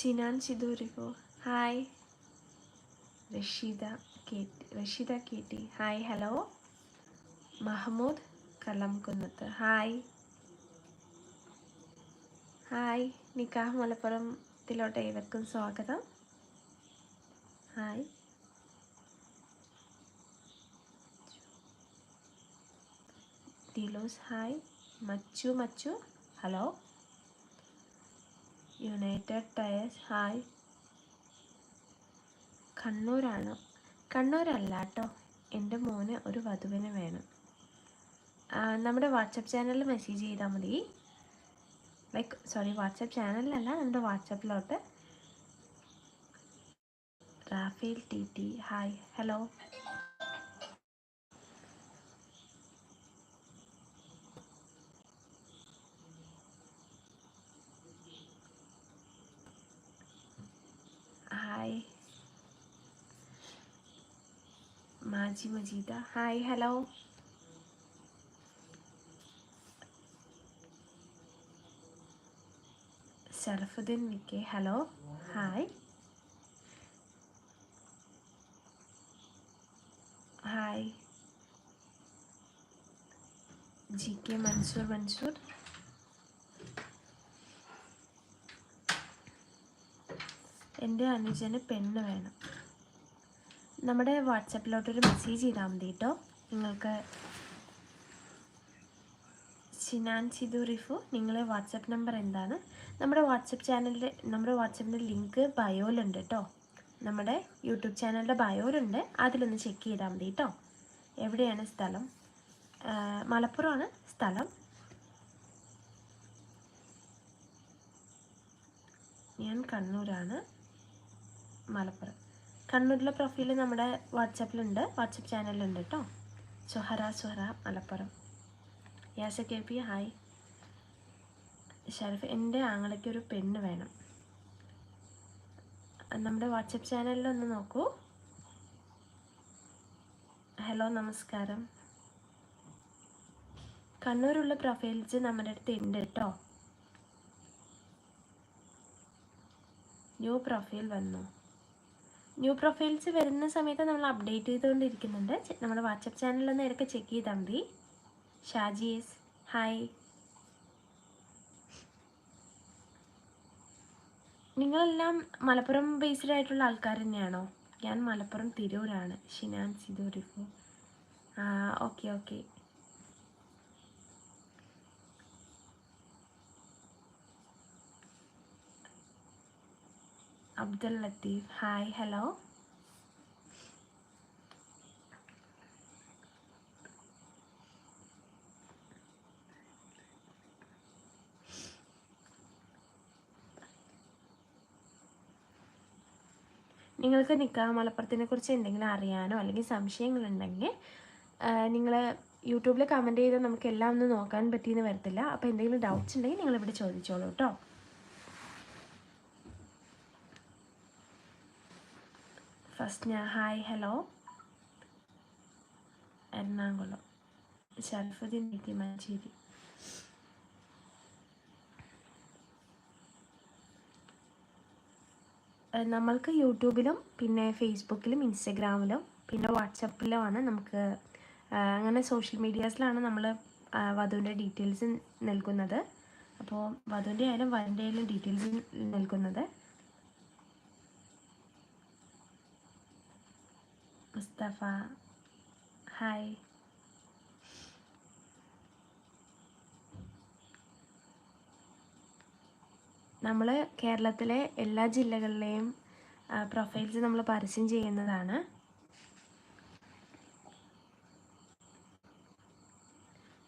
Sinan സിദൂരിക്കോ hi Rasheeda കേട്ടി റഷീദ കേട്ടി hi hello Mahmood Kallamkunnath hi hi നിക്കാഹ് മലപ്പുറത്തിലോട്ട് ഏവർക്കും സ്വാഗതം ഹായ് ദിലോസ് ഹായ് മച്ചു മച്ചു ഹലോ യുണൈറ്റഡ് ടയേഴ്സ് ഹായ് കണ്ണൂരാണോ. കണ്ണൂരല്ല കേട്ടോ എന്റെ മോന് ഒരു വധുവിന് വേണം. നമ്മുടെ വാട്സപ്പ് ചാനലിൽ മെസ്സേജ് ചെയ്താൽ മതി. ലൈക്ക് സോറി വാട്സപ്പ് ചാനലിലല്ല നമ്മുടെ വാട്സപ്പിലോട്ട് Rafael T T hi hello hi മാജി Majeeda. Hi hello Sharafuddin വിക്കെ hello hi hi G K Mansoor Mansoor എന്റെ അനുജന് പെണ്ണ് വേണം. നമ്മുടെ വാട്സപ്പിലോട്ടൊരു മെസ്സേജ് ചെയ്താൽ മതി കേട്ടോ. നിങ്ങൾക്ക് ഷിനാൻ സിദു റിഫു നിങ്ങളെ വാട്സപ്പ് നമ്പർ എന്താണ്? നമ്മുടെ വാട്സപ്പ് ചാനലിന്റെ നമ്മുടെ വാട്സപ്പിന്റെ ലിങ്ക് ബയോയിലുണ്ട് കേട്ടോ. നമ്മുടെ യൂട്യൂബ് ചാനലിന്റെ ബയോയിലുണ്ട്. അതിലൊന്ന് ചെക്ക് ചെയ്താൽ മതി കേട്ടോ. എവിടെയാണ് സ്ഥലം? മലപ്പുറമാണ് സ്ഥലം. ഞാൻ കണ്ണൂരാണ് മലപ്പുറം. കണ്ണൂരിലെ പ്രൊഫൈൽ നമ്മുടെ വാട്സപ്പിലുണ്ട് വാട്സപ്പ് ചാനലിലുണ്ട് കേട്ടോ Suhara Suhara Malappuram. Yasa K P hi Sharaf എന്റെ ആങ്ങളയ്ക്ക് ഒരു പെണ്ണ് വേണം. നമ്മുടെ വാട്സപ്പ് ചാനലിലൊന്ന് നോക്കൂ. ഹലോ നമസ്കാരം. കണ്ണൂരുള്ള പ്രൊഫൈൽസ് നമ്മുടെ അടുത്ത് ഉണ്ട് കേട്ടോ ന്യൂ പ്രൊഫൈൽ വന്നു. ന്യൂ പ്രൊഫൈൽസ് വരുന്ന സമയത്ത് നമ്മൾ അപ്ഡേറ്റ് ചെയ്തുകൊണ്ടിരിക്കുന്നുണ്ട്. നമ്മുടെ വാട്സപ്പ് ചാനലൊന്ന് ഇടയ്ക്ക് ചെക്ക് ചെയ്താൽ മതി. ഷാജീസ് ഹായ് നിങ്ങളെല്ലാം മലപ്പുറം ബേസ്ഡ് ആയിട്ടുള്ള ആൾക്കാർ തന്നെയാണോ? ഞാൻ മലപ്പുറം തിരൂരാണ്. Shinan സിദൂരിഫു. Okay okay Abdul Latheef. Hi hello നിങ്ങൾക്ക് നിൽക്കാം മലപ്പുറത്തിനെ കുറിച്ച് എന്തെങ്കിലും അറിയാനോ അല്ലെങ്കിൽ സംശയങ്ങളുണ്ടെങ്കിൽ നിങ്ങൾ യൂട്യൂബിൽ കമന്റ് ചെയ്താൽ നമുക്ക് എല്ലാം ഒന്നും നോക്കാൻ പറ്റിയെന്ന് വരത്തില്ല. അപ്പോൾ എന്തെങ്കിലും ഡൗട്ട്സ് ഉണ്ടെങ്കിൽ നിങ്ങളിവിടെ ചോദിച്ചോളൂ കേട്ടോ ഫസ്റ്റ് ഞാൻ hi hello. Ernakulam. Sharafuddin T Manjeri. നമ്മൾക്ക് യൂട്യൂബിലും പിന്നെ ഫേസ്ബുക്കിലും ഇൻസ്റ്റഗ്രാമിലും പിന്നെ വാട്സപ്പിലുമാണ് നമുക്ക് അങ്ങനെ സോഷ്യൽ മീഡിയാസിലാണ് നമ്മൾ വധുവിന്റെ ഡീറ്റെയിൽസ് നൽകുന്നത് അപ്പോൾ വധുവിന്റെ ആയാലും വരന്റെ ആയാലും ഡീറ്റെയിൽസ് നൽകുന്നത് മുസ്തഫ ഹായ് നമ്മൾ കേരളത്തിലെ എല്ലാ ജില്ലകളിലെയും പ്രൊഫൈൽസ് നമ്മൾ പരസ്യം ചെയ്യുന്നതാണ്.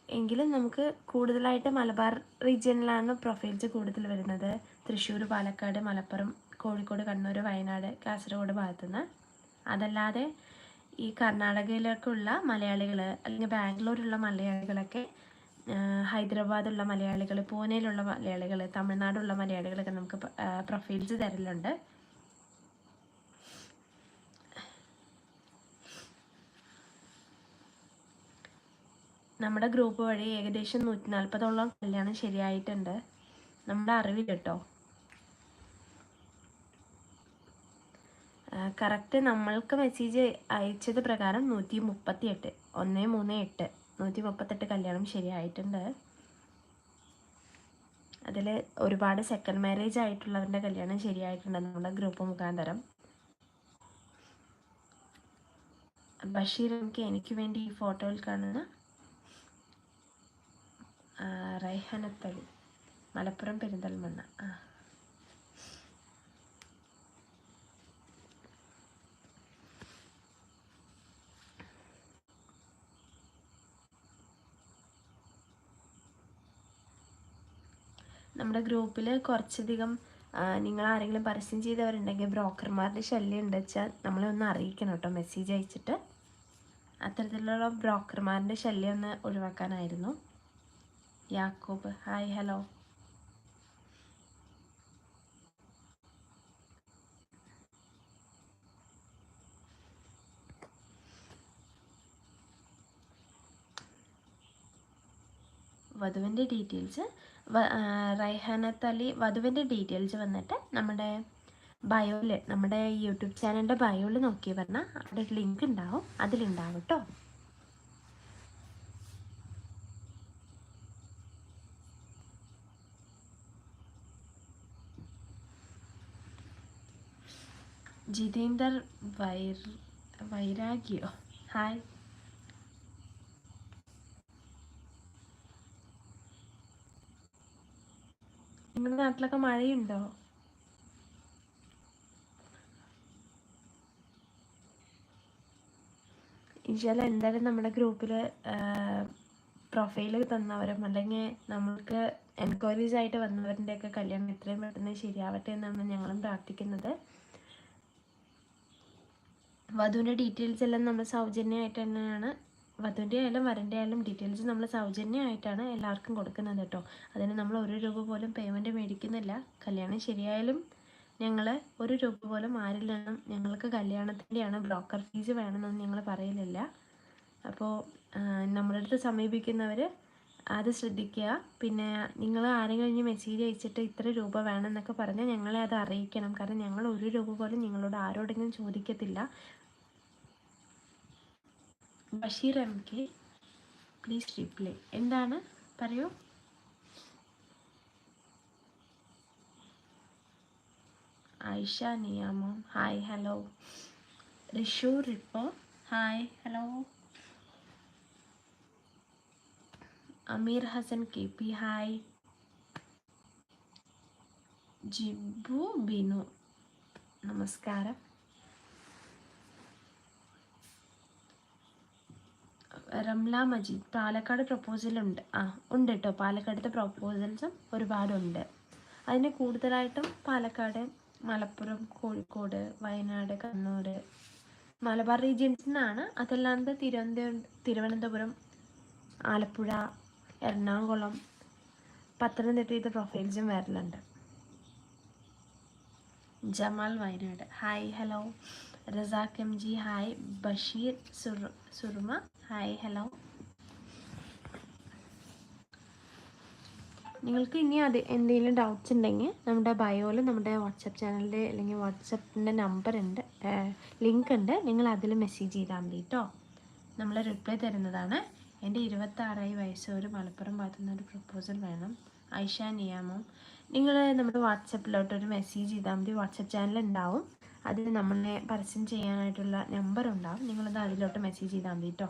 എങ്കിലും നമുക്ക് കൂടുതലായിട്ട് മലബാർ റീജിയനിലാണ് പ്രൊഫൈൽസ് കൂടുതൽ വരുന്നത്. തൃശ്ശൂർ പാലക്കാട് മലപ്പുറം കോഴിക്കോട് കണ്ണൂർ വയനാട് കാസർഗോഡ് ഭാഗത്തുനിന്ന്. അതല്ലാതെ ഈ കർണാടകയിലേക്കുള്ള മലയാളികൾ അല്ലെങ്കിൽ ബാംഗ്ലൂരുള്ള മലയാളികളൊക്കെ ഹൈദരാബാദുള്ള മലയാളികൾ പൂനെയിലുള്ള മലയാളികൾ തമിഴ്നാടുള്ള മലയാളികളൊക്കെ നമുക്ക് പ്രൊഫൈൽസ് തരലുണ്ട്. നമ്മുടെ ഗ്രൂപ്പ് വഴി ഏകദേശം നൂറ്റി നാൽപ്പതോളം കല്യാണം ശരിയായിട്ടുണ്ട്. നമ്മുടെ അറിവിൽ കേട്ടോ? കറക്റ്റ് നമ്മൾക്ക് മെസ്സേജ് അയച്ചത് പ്രകാരം നൂറ്റി മുപ്പത്തി എട്ട് ഒന്ന് മൂന്ന് എട്ട്. നൂറ്റി മുപ്പത്തെട്ട് കല്യാണം ശരിയായിട്ടുണ്ട്. അതിൽ ഒരുപാട് സെക്കൻഡ് മാരേജ് ആയിട്ടുള്ളവരുടെ കല്യാണം ശരിയായിട്ടുണ്ട് നമ്മുടെ ഗ്രൂപ്പ് മുഖാന്തരം. ബഷീർ എനിക്ക് എനിക്ക് വേണ്ടി ഈ ഫോട്ടോയിൽ കാണുന്ന ആ, റൈഹാനത്തലി മലപ്പുറം പെരിന്തൽമണ്ണ. ആ. നമ്മുടെ ഗ്രൂപ്പിൽ കുറച്ചധികം നിങ്ങൾ ആരെങ്കിലും പരസ്യം ചെയ്തവരുണ്ടെങ്കിൽ ബ്രോക്കർമാരുടെ ശല്യം ഉണ്ട് വെച്ചാൽ നമ്മളെ ഒന്ന് അറിയിക്കണം കേട്ടോ മെസ്സേജ് അയച്ചിട്ട്. അത്തരത്തിലുള്ള ബ്രോക്കർമാരുടെ ശല്യം ഒന്ന് ഒഴിവാക്കാനായിരുന്നു. Yakob hi hello. വധുവിന്റെ ഡീറ്റെയിൽസ് റൈഹാനത്ത് അലി വധുവിന്റെ ഡീറ്റെയിൽസ് വന്നിട്ട് നമ്മുടെ ബയോയിൽ നമ്മുടെ യൂട്യൂബ് ചാനലിന്റെ ബയോയിൽ നോക്കി പറഞ്ഞാൽ അവിടെ ലിങ്ക് ഉണ്ടാവും അതിലുണ്ടാവും കേട്ടോ. ജിതേന്ദർ വൈർ വൈരാഗ്യോ? ഹായ്. നിങ്ങളുടെ നാട്ടിലൊക്കെ മഴയുണ്ടോ? ഇൻഷാല്ല എന്തായാലും നമ്മുടെ ഗ്രൂപ്പിൽ പ്രൊഫൈൽ തന്നവരും അല്ലെങ്കിൽ നമ്മൾക്ക് എൻക്വയറീസ് ആയിട്ട് വന്നവരുടെയൊക്കെ കല്യാണം എത്രയും പെട്ടെന്ന് ശരിയാവട്ടെ എന്നാണ് ഞങ്ങളും പ്രാർത്ഥിക്കുന്നത്. വധുവിന്റെ ഡീറ്റെയിൽസ് എല്ലാം നമ്മൾ സൗജന്യമായിട്ട് തന്നെയാണ്. വധുവിന്റെ ആയാലും വരന്റെ ആയാലും ഡീറ്റെയിൽസ് നമ്മൾ സൗജന്യമായിട്ടാണ് എല്ലാവർക്കും കൊടുക്കുന്നത് കേട്ടോ. അതിന് നമ്മൾ ഒരു രൂപ പോലും പേയ്മെന്റ് മേടിക്കുന്നില്ല. കല്യാണം ശരിയായാലും ഞങ്ങൾ ഒരു രൂപ പോലും ആരിൽ നിന്നും ഞങ്ങൾക്ക് കല്യാണത്തിന്റെയാണ് ബ്രോക്കർ ഫീസ് വേണമെന്നൊന്നും ഞങ്ങൾ പറയലില്ല. അപ്പോൾ നമ്മുടെ അടുത്ത് സമീപിക്കുന്നവർ അത് ശ്രദ്ധിക്കുക. പിന്നെ നിങ്ങൾ ആരെങ്കിലും ഇനി മെസ്സേജ് അയച്ചിട്ട് ഇത്ര രൂപ വേണമെന്നൊക്കെ പറഞ്ഞാൽ ഞങ്ങളെ അത് അറിയിക്കണം. കാരണം ഞങ്ങൾ ഒരു രൂപ പോലും നിങ്ങളോട് ആരോടെങ്കിലും ചോദിക്കത്തില്ല. Basheer M K please reply എന്താണ്? പറയൂ. ആയിഷ നിയാമോം hi hello Rishu repo. Hi hello Ameer Hasan K P. Hi Jibu Binu. നമസ്കാരം. റംല മജീദ് പാലക്കാട് പ്രപ്പോസലുണ്ട് ആ ഉണ്ട് കേട്ടോ പാലക്കാടത്തെ പ്രപ്പോസൽസും ഒരുപാടുണ്ട്. അതിന് കൂടുതലായിട്ടും പാലക്കാട് മലപ്പുറം കോഴിക്കോട് വയനാട് കണ്ണൂർ മലബാർ റീജിയൻസിൽ നിന്നാണ് അതല്ലാണ്ട് തിരുവനന്തപുരം തിരുവനന്തപുരം ആലപ്പുഴ എറണാകുളം പത്തനംതിട്ടയിലത്തെ പ്രൊഫൈൽസും വരലുണ്ട്. Jamal Wayanad. Hi hello Razak M G hi. Basheer Sur Soorma hi hello. നിങ്ങൾക്ക് ഇനി അത് എന്തെങ്കിലും ഡൗട്ട്സ് ഉണ്ടെങ്കിൽ നമ്മുടെ ബയോയിൽ നമ്മുടെ വാട്സപ്പ് ചാനലിന്റെ അല്ലെങ്കിൽ വാട്സപ്പിന്റെ നമ്പർ ഉണ്ട് ലിങ്ക് ഉണ്ട്. നിങ്ങൾ അതിൽ മെസ്സേജ് ചെയ്താൽ മതി കേട്ടോ നമ്മൾ റിപ്ലൈ തരുന്നതാണ്. എന്റെ ഇരുപത്താറായി വയസ്സ് ഒരു മലപ്പുറം ഭാഗത്തുനിന്ന് ഒരു പ്രപ്പോസൽ വേണം. ഐഷ നിയാമം. നിങ്ങൾ നമ്മുടെ വാട്സപ്പിലോട്ട് ഒരു മെസ്സേജ് ചെയ്താൽ മതി. വാട്സപ്പ് ചാനൽ ഉണ്ടാവും. അതിൽ നമ്മളെ പരസ്യം ചെയ്യാനായിട്ടുള്ള നമ്പർ ഉണ്ടാവും. നിങ്ങളത് അതിലോട്ട് മെസ്സേജ് ചെയ്താൽ മതി കേട്ടോ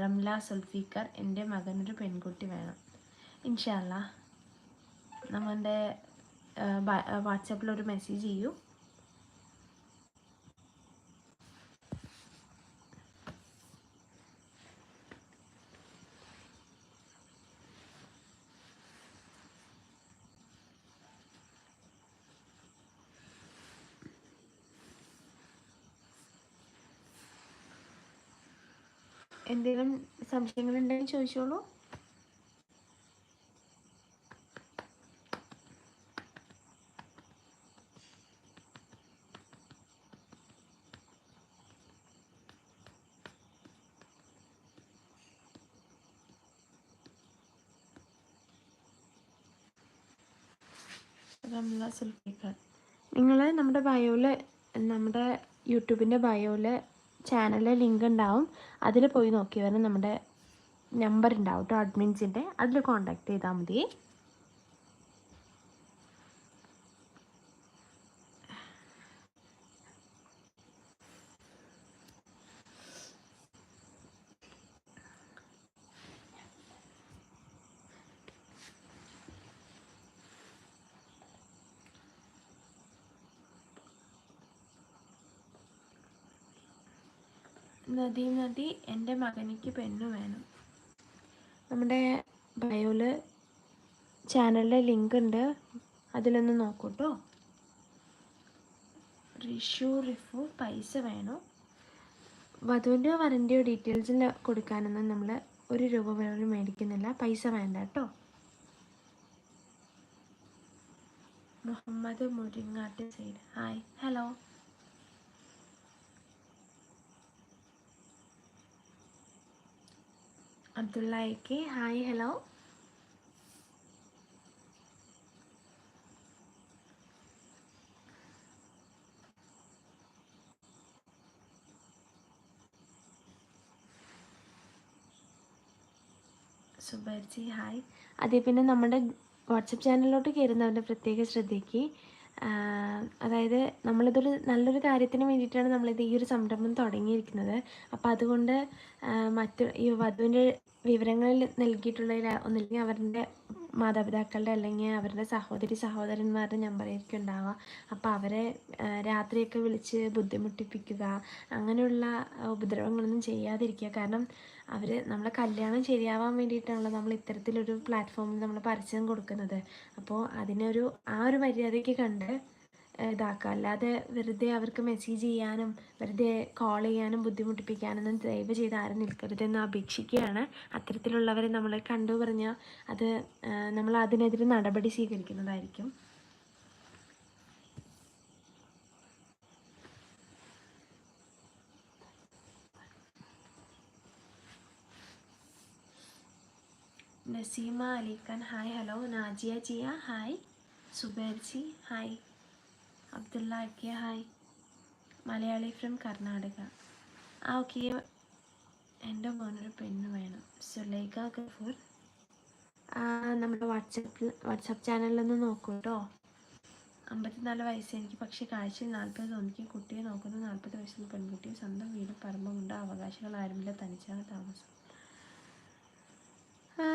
റംല സുൽഫിക്കർ എന്റെ മകനൊരു പെൺകുട്ടി വേണം. ഇൻഷാല്ല നമ്മളുടെ വാട്സപ്പിലൊരു മെസ്സേജ് ചെയ്യൂ. എന്തെങ്കിലും സംശയങ്ങളുണ്ടെങ്കിൽ ചോദിച്ചോളൂ. റംല സുൽഫിക്കർ നിങ്ങൾ നമ്മുടെ ബയോയിൽ നമ്മുടെ യൂട്യൂബിന്റെ ബയോയിൽ ചാനലിലെ ലിങ്ക് ഉണ്ടാവും അതിൽ പോയി നോക്കി വരണം നമ്മുടെ നമ്പർ ഉണ്ടാവും കേട്ടോ അഡ്മിൻസിന്റെ അതിൽ കോൺടാക്ട് ചെയ്താൽ മതി. നദി നദി എന്റെ മകനിക്ക് പെണ്ണ് വേണം. നമ്മുടെ ബയോൽ ചാനലിലെ ലിങ്ക് ഉണ്ട്. അതിലൊന്ന് നോക്കൂട്ടോ. റിഷു റിഫു പൈസ വേണോ? വധുവിന്റെയോ വരന്റെയോ ഡീറ്റെയിൽസിൽ കൊടുക്കാനൊന്നും നമ്മൾ ഒരു രൂപ പോലും മേടിക്കുന്നില്ല. പൈസ വേണ്ട കേട്ടോ. Muhammad Muringatt side. Hi. Hello. Abdulla hi hello. സുബർജി hi. അതേ പിന്നെ നമ്മുടെ വാട്സപ്പ് ചാനലിലോട്ട് കയറുന്നവരുടെ പ്രത്യേക ശ്രദ്ധയ്ക്ക് അതായത് നമ്മളിതൊരു നല്ലൊരു കാര്യത്തിന് വേണ്ടിയിട്ടാണ് നമ്മളിത് ഈ ഒരു സംരംഭം തുടങ്ങിയിരിക്കുന്നത്. അപ്പോൾ അതുകൊണ്ട് മറ്റു ഈ വധുവിന്റെ വിവരങ്ങളിൽ നൽകിയിട്ടുള്ളതിൽ ഒന്നില്ലെങ്കിൽ അവരുടെ മാതാപിതാക്കളുടെ അല്ലെങ്കിൽ അവരുടെ സഹോദരി സഹോദരന്മാരുടെ നമ്പറായിരിക്കും ഉണ്ടാവുക. അപ്പോൾ അവരെ രാത്രിയൊക്കെ വിളിച്ച് ബുദ്ധിമുട്ടിപ്പിക്കുക അങ്ങനെയുള്ള ഉപദ്രവങ്ങളൊന്നും ചെയ്യാതിരിക്കുക. കാരണം അവർ നമ്മളെ കല്യാണം ശരിയാവാൻ വേണ്ടിയിട്ടാണല്ലോ നമ്മൾ ഇത്തരത്തിലൊരു പ്ലാറ്റ്ഫോമിൽ നമ്മൾ പരസ്യം കൊടുക്കുന്നത്. അപ്പോൾ അതിനൊരു ആ ഒരു മര്യാദയ്ക്ക് കണ്ട് ഇതാക്കുക. അല്ലാതെ വെറുതെ അവർക്ക് മെസ്സേജ് ചെയ്യാനും വെറുതെ കോൾ ചെയ്യാനും ബുദ്ധിമുട്ടിപ്പിക്കാനൊന്നും ദയവ് ചെയ്ത് ആരും നിൽക്കരുതെന്ന് അപേക്ഷിക്കുകയാണ്. അത്തരത്തിലുള്ളവരെ നമ്മൾ കണ്ടു പറഞ്ഞാൽ അത് നമ്മൾ അതിനെതിരെ നടപടി സ്വീകരിക്കുന്നതായിരിക്കും. Naseema Alikhan hi hello Najiya Jiya hi Zubair ji hi Abdulla അക്കിയ hi Malayali from Karnataka. ആ ഓക്കെ എന്റെ മോനൊരു പെണ്ണ് വേണം സുലൈഖ ഗഫൂർ. നമ്മുടെ വാട്സപ്പിൽ വാട്സപ്പ് ചാനലിലൊന്ന് നോക്കൂ കേട്ടോ അമ്പത്തിനാല് വയസ്സ് എനിക്ക് പക്ഷേ കാഴ്ചയിൽ നാൽപ്പത് തോന്നിക്കും. കുട്ടിയെ നോക്കുന്ന നാൽപ്പത് വയസ്സിൽ പെൺകുട്ടിയും സ്വന്തം വീടും പറമ്പുമുണ്ട് അവകാശങ്ങൾ ആരുമില്ല തനിച്ചാണ് താമസം.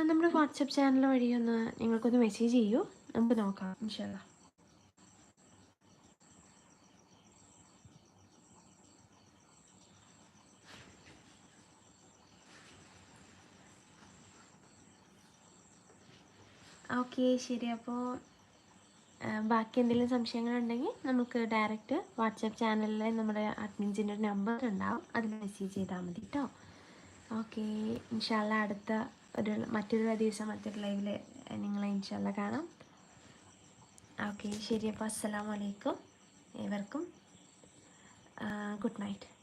നമ്മുടെ വാട്സപ്പ് ചാനൽ വഴി ഒന്ന് നിങ്ങൾക്കൊന്ന് മെസ്സേജ് ചെയ്യൂ. നമുക്ക് നോക്കാം ഇൻഷാല്ല ഓക്കെ ശരി. അപ്പോൾ ബാക്കി എന്തെങ്കിലും സംശയങ്ങളുണ്ടെങ്കിൽ നമുക്ക് ഡയറക്റ്റ് വാട്സപ്പ് ചാനലിൽ നമ്മുടെ അഡ്മിൻസിന്റെ നമ്പർ ഉണ്ടാവും. അതിൽ മെസ്സേജ് ചെയ്താൽ മതി കേട്ടോ ഓക്കെ ഇൻഷാല്ല അടുത്ത ഒരു മറ്റൊരു ദിവസം മറ്റൊരു ലൈവിൽ നിങ്ങളെ ഇൻഷാല്ല കാണാം. ഓക്കെ ശരി. അപ്പോൾ അസ്സാം വലൈക്കും ഏവർക്കും. Good night